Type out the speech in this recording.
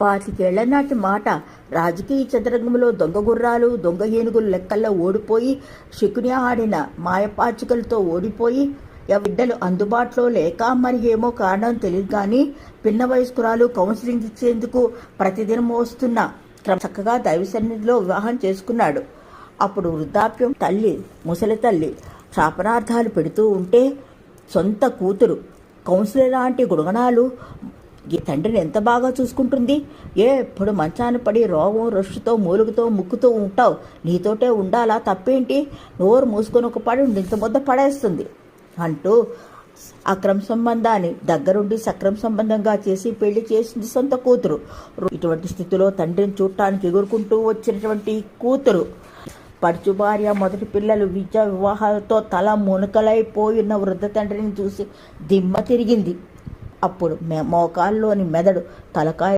పాతికేళ్ళ నాటి మాట. రాజకీయ చదరంగంలో దొంగ గుర్రాలు దొంగ ఏనుగులు లెక్కల్లో ఓడిపోయి శకుని ఆడిన మాయపాచికలతో ఓడిపోయి బిడ్డలు అందుబాటులో లేక మరి ఏమో కారణం తెలియదు కానీ పిన్న వయస్కురాలు కౌన్సిలింగ్ ఇచ్చేందుకు ప్రతిదినం వస్తున్న చక్కగా దైవ సన్నిధిలో వివాహం చేసుకున్నాడు. అప్పుడు వృద్ధాప్యం తల్లి ముసలి తల్లి శాపనార్థాలు పెడుతూ ఉంటే సొంత కూతురు కౌన్సిలర్ లాంటి గుణగణాలు ఈ తండ్రిని ఎంత బాగా చూసుకుంటుంది? ఎప్పుడు మంచాన పడి రోగం రొష్టుతో మూలుగుతో ముక్కుతూ ఉంటావు. నీతోటే ఉండాలా? తప్పేంటి? నోరు మూసుకొని ఒక పడి ఇంత ముద్ద పడేస్తుంది. అంటూ అక్రమ సంబంధాన్ని దగ్గరుండి సక్రమ సంబంధంగా చేసి పెళ్ళి చేసింది సొంత కూతురు. ఇటువంటి స్థితిలో తండ్రిని చూడటానికి ఎగురుకుంటూ వచ్చినటువంటి కూతురు. పడుచు భార్య మొదటి పిల్లలు విద్యా వివాహాలతో తల మునకలైపోయిన వృద్ధ తండ్రిని చూసి దిమ్మ తిరిగింది. అప్పుడు మె- మోకాల్లోని మెదడు తలకాయ